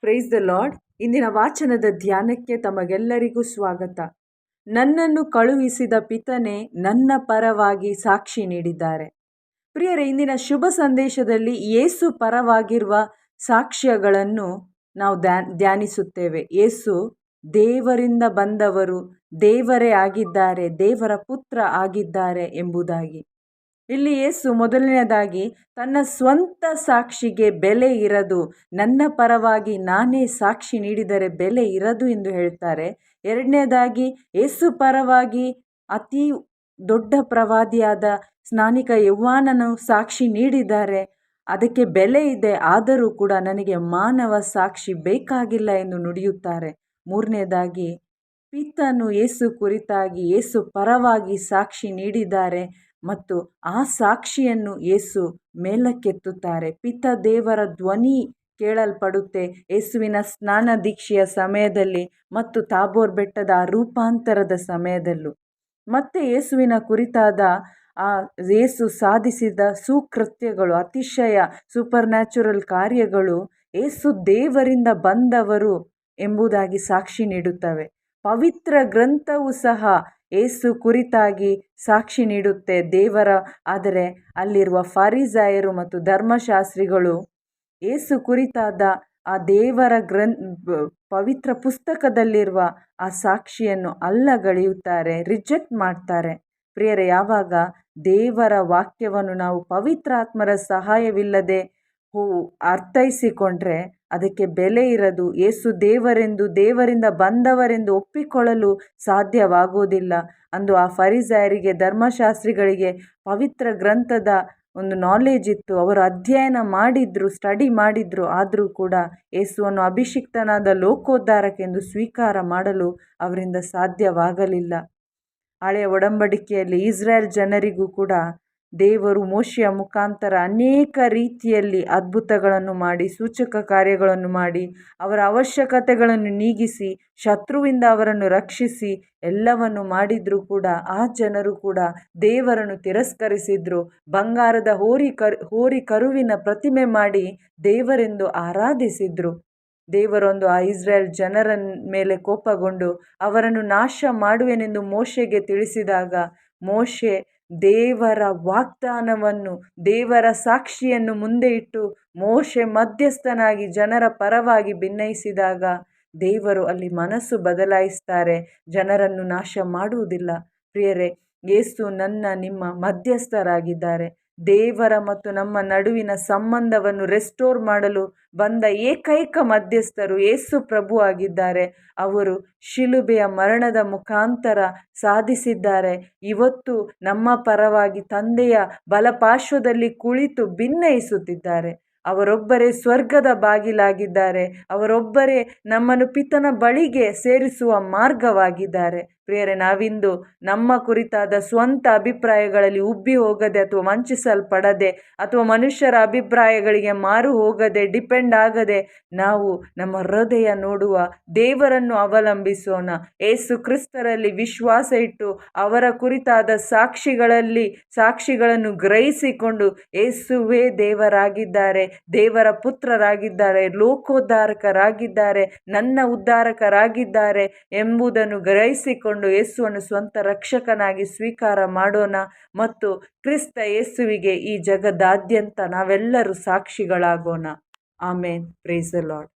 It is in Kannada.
ಪ್ರೈಸ್ ದ ಲಾರ್ಡ್ ಇಂದಿನ ವಾಚನದ ಧ್ಯಾನಕ್ಕೆ ತಮಗೆಲ್ಲರಿಗೂ ಸ್ವಾಗತ. ನನ್ನನ್ನು ಕಳುಹಿಸಿದ ಪಿತನೆ ನನ್ನ ಪರವಾಗಿ ಸಾಕ್ಷಿ ನೀಡಿದ್ದಾರೆ. ಪ್ರಿಯರೇ, ಇಂದಿನ ಶುಭ ಸಂದೇಶದಲ್ಲಿ ಏಸು ಪರವಾಗಿರುವ ಸಾಕ್ಷ್ಯಗಳನ್ನು ನಾವು ಧ್ಯಾನಿಸುತ್ತೇವೆ. ಏಸು ದೇವರಿಂದ ಬಂದವರು, ದೇವರೇ ಆಗಿದ್ದಾರೆ, ದೇವರ ಪುತ್ರ ಆಗಿದ್ದಾರೆ ಎಂಬುದಾಗಿ. ಇಲ್ಲಿ ಯೇಸು ಮೊದಲನೆಯದಾಗಿ ತನ್ನ ಸ್ವಂತ ಸಾಕ್ಷಿಗೆ ಬೆಲೆ ಇರದು, ನನ್ನ ಪರವಾಗಿ ನಾನೇ ಸಾಕ್ಷಿ ನೀಡಿದರೆ ಬೆಲೆ ಇರದು ಎಂದು ಹೇಳ್ತಾರೆ ಎರಡನೇದಾಗಿ ಯೇಸು ಪರವಾಗಿ ಅತಿ ದೊಡ್ಡ ಪ್ರವಾದಿಯಾದ ಸ್ನಾನಿಕ ಯವ್ವಾನನು ಸಾಕ್ಷಿ ನೀಡಿದ್ದಾರೆ. ಅದಕ್ಕೆ ಬೆಲೆ ಇದೆ, ಆದರೂ ಕೂಡ ನನಗೆ ಮಾನವ ಸಾಕ್ಷಿ ಬೇಕಾಗಿಲ್ಲ ಎಂದು ನುಡಿಯುತ್ತಾರೆ. ಮೂರನೇದಾಗಿ ಪಿತನು ಯೇಸು ಕುರಿತಾಗಿ ಯೇಸು ಪರವಾಗಿ ಸಾಕ್ಷಿ ನೀಡಿದ್ದಾರೆ. ಮತ್ತು ಆ ಸಾಕ್ಷಿಯನ್ನು ಯೇಸು ಮೇಲಕ್ಕೆತ್ತುತ್ತಾರೆ. ಪಿತ ದೇವರ ಧ್ವನಿ ಕೇಳಲ್ಪಡುತ್ತೆ. ಯೇಸುವಿನ ಸ್ನಾನ ದೀಕ್ಷೆಯ ಸಮಯದಲ್ಲಿ ಮತ್ತು ತಾಬೋರ್ ಬೆಟ್ಟದ ರೂಪಾಂತರದ ಸಮಯದಲ್ಲೂ. ಮತ್ತೆ ಯೇಸುವಿನ ಕುರಿತಾದ ಆ ಯೇಸು ಸಾಧಿಸಿದ ಸುಕೃತ್ಯಗಳು, ಅತಿಶಯ ಸೂಪರ್ ನ್ಯಾಚುರಲ್ ಕಾರ್ಯಗಳು ಏಸು ದೇವರಿಂದ ಬಂದವರು ಎಂಬುದಾಗಿ ಸಾಕ್ಷಿ ನೀಡುತ್ತವೆ. ಪವಿತ್ರ ಗ್ರಂಥವು ಸಹ ಏಸು ಕುರಿತಾಗಿ ಸಾಕ್ಷಿ ನೀಡುತ್ತೆ ದೇವರ, ಆದರೆ ಅಲ್ಲಿರುವ ಫಾರಿಸಾಯರು ಮತ್ತು ಧರ್ಮಶಾಸ್ತ್ರಿಗಳು ಏಸು ಕುರಿತಾದ ಆ ದೇವರ ಗ್ರಂ ಪವಿತ್ರ ಪುಸ್ತಕದಲ್ಲಿರುವ ಆ ಸಾಕ್ಷಿಯನ್ನು ಅಲ್ಲಗಳೆಯುತ್ತಾರೆ, ರಿಜೆಕ್ಟ್ ಮಾಡ್ತಾರೆ. ಪ್ರಿಯರೇ, ಯಾವಾಗ ದೇವರ ವಾಕ್ಯವನ್ನು ನಾವು ಪವಿತ್ರಾತ್ಮರ ಸಹಾಯವಿಲ್ಲದೆ ಹೂ, ಅರ್ಥೈಸಿಕೊಂಡ್ರೆ ಅದಕ್ಕೆ ಬೆಲೆ ಇರದು, ಏಸು ದೇವರೆಂದು, ದೇವರಿಂದ ಬಂದವರೆಂದು ಒಪ್ಪಿಕೊಳ್ಳಲು ಸಾಧ್ಯವಾಗುವುದಿಲ್ಲ. ಅಂದು ಆ ಫರಿಸಾಯರಿಗೆ, ಧರ್ಮಶಾಸ್ತ್ರಿಗಳಿಗೆ ಪವಿತ್ರ ಗ್ರಂಥದ ಒಂದು ನಾಲೆಜ್ ಇತ್ತು. ಅವರು ಅಧ್ಯಯನ ಮಾಡಿದ್ರು ಸ್ಟಡಿ ಮಾಡಿದ್ರು. ಆದರೂ ಕೂಡ ಯೇಸುವನ್ನು ಅಭಿಷಿಕ್ತನಾದ ಲೋಕೋದ್ಧಾರಕ್ಕೆಂದು ಸ್ವೀಕಾರ ಮಾಡಲು ಅವರಿಂದ ಸಾಧ್ಯವಾಗಲಿಲ್ಲ. ಹಳೆಯ ಒಡಂಬಡಿಕೆಯಲ್ಲಿ ಇಸ್ರಾಯೇಲ್ ಜನರಿಗೂ ಕೂಡ ದೇವರು ಮೋಶೆಯ ಮುಖಾಂತರ ಅನೇಕ ರೀತಿಯಲ್ಲಿ ಅದ್ಭುತಗಳನ್ನು ಮಾಡಿ, ಸೂಚಕ ಕಾರ್ಯಗಳನ್ನು ಮಾಡಿ, ಅವರ ಅವಶ್ಯಕತೆಗಳನ್ನು ನೀಗಿಸಿ, ಶತ್ರುವಿಂದ ಅವರನ್ನು ರಕ್ಷಿಸಿ, ಎಲ್ಲವನ್ನು ಮಾಡಿದರೂ ಕೂಡ ಆ ಜನರು ಕೂಡ ದೇವರನ್ನು ತಿರಸ್ಕರಿಸಿದ್ರು. ಬಂಗಾರದ ಹೋರಿ ಕರು, ಹೋರಿ ಕರುವಿನ ಪ್ರತಿಮೆ ಮಾಡಿ ದೇವರೆಂದು ಆರಾಧಿಸಿದ್ರು. ದೇವರೊಂದು ಆ ಇಸ್ರೇಲ್ ಜನರ ಮೇಲೆ ಕೋಪಗೊಂಡು ಅವರನ್ನು ನಾಶ ಮಾಡುವೆನೆಂದು ಮೋಶೆಗೆ ತಿಳಿಸಿದಾಗ ಮೋಶೆ ದೇವರ ವಾಗ್ದಾನವನ್ನು, ದೇವರ ಸಾಕ್ಷಿಯನ್ನು ಮುಂದೆ ಇಟ್ಟು ಮೋಶೆ ಮಧ್ಯಸ್ಥನಾಗಿ ಜನರ ಪರವಾಗಿ ಭಿನ್ನಯಿಸಿದಾಗ ದೇವರು ಅಲ್ಲಿ ಮನಸ್ಸು ಬದಲಾಯಿಸ್ತಾರೆ, ಜನರನ್ನು ನಾಶ ಮಾಡುವುದಿಲ್ಲ ಪ್ರಿಯರೇ, ಯೇಸು ನನ್ನ ನಿಮ್ಮ ಮಧ್ಯಸ್ಥರಾಗಿದ್ದಾರೆ. ದೇವರ ಮತ್ತು ನಮ್ಮ ನಡುವಿನ ಸಂಬಂಧವನ್ನು ರೆಸ್ಟೋರ್ ಮಾಡಲು ಬಂದ ಏಕೈಕ ಮಧ್ಯಸ್ಥರು ಏಸು ಪ್ರಭು ಆಗಿದ್ದಾರೆ. ಅವರು ಶಿಲುಬೆಯ ಮರಣದ ಮುಖಾಂತರ ಸಾಧಿಸಿದ್ದಾರೆ. ಇವತ್ತು ನಮ್ಮ ಪರವಾಗಿ ತಂದೆಯ ಬಲಪಾರ್ಶ್ವದಲ್ಲಿ ಕುಳಿತು ಭಿನ್ನಯಿಸುತ್ತಿದ್ದಾರೆ ಅವರೊಬ್ಬರೇ ಸ್ವರ್ಗದ ಬಾಗಿಲಾಗಿದ್ದಾರೆ. ಅವರೊಬ್ಬರೇ ನಮ್ಮನ್ನು ಪಿತನ ಬಳಿಗೆ ಸೇರಿಸುವ ಮಾರ್ಗವಾಗಿದ್ದಾರೆ. ಪ್ರಿಯರೇ, ನಾವಿಂದು ನಮ್ಮ ಕುರಿತಾದ ಸ್ವಂತ ಅಭಿಪ್ರಾಯಗಳಲ್ಲಿ ಉಬ್ಬಿ ಹೋಗದೆ ಅಥವಾ ವಂಚಿಸಲ್ಪಡದೆ ಅಥವಾ ಮನುಷ್ಯರ ಅಭಿಪ್ರಾಯಗಳಿಗೆ ಮಾರು ಹೋಗದೆ, ಡಿಪೆಂಡ್ ಆಗದೆ ನಾವು ನಮ್ಮ ಹೃದಯ ನೋಡುವ ದೇವರನ್ನು ಅವಲಂಬಿಸೋಣ. ಏಸು ಕ್ರಿಸ್ತರಲ್ಲಿ ವಿಶ್ವಾಸ ಇಟ್ಟು ಅವರ ಕುರಿತಾದ ಸಾಕ್ಷಿಗಳಲ್ಲಿ ಸಾಕ್ಷಿಗಳನ್ನು ಗ್ರಹಿಸಿಕೊಂಡು ಏಸುವೇ ದೇವರಾಗಿದ್ದಾರೆ, ದೇವರ ಪುತ್ರರಾಗಿದ್ದಾರೆ, ಲೋಕೋದ್ಧಾರಕರಾಗಿದ್ದಾರೆ, ನನ್ನ ಉದ್ಧಾರಕರಾಗಿದ್ದಾರೆ ಎಂಬುದನ್ನು ಗ್ರಹಿಸಿಕೊಂಡು ಯೇಸುವನ್ನು ಸ್ವಂತ ರಕ್ಷಕನಾಗಿ ಸ್ವೀಕಾರ ಮಾಡೋಣ ಮತ್ತು ಕ್ರಿಸ್ತ ಯೇಸುವಿಗೆ ಈ ಜಗದಾದ್ಯಂತ ನಾವೆಲ್ಲರೂ ಸಾಕ್ಷಿಗಳಾಗೋಣ. ಆಮೇನ್. Praise the Lord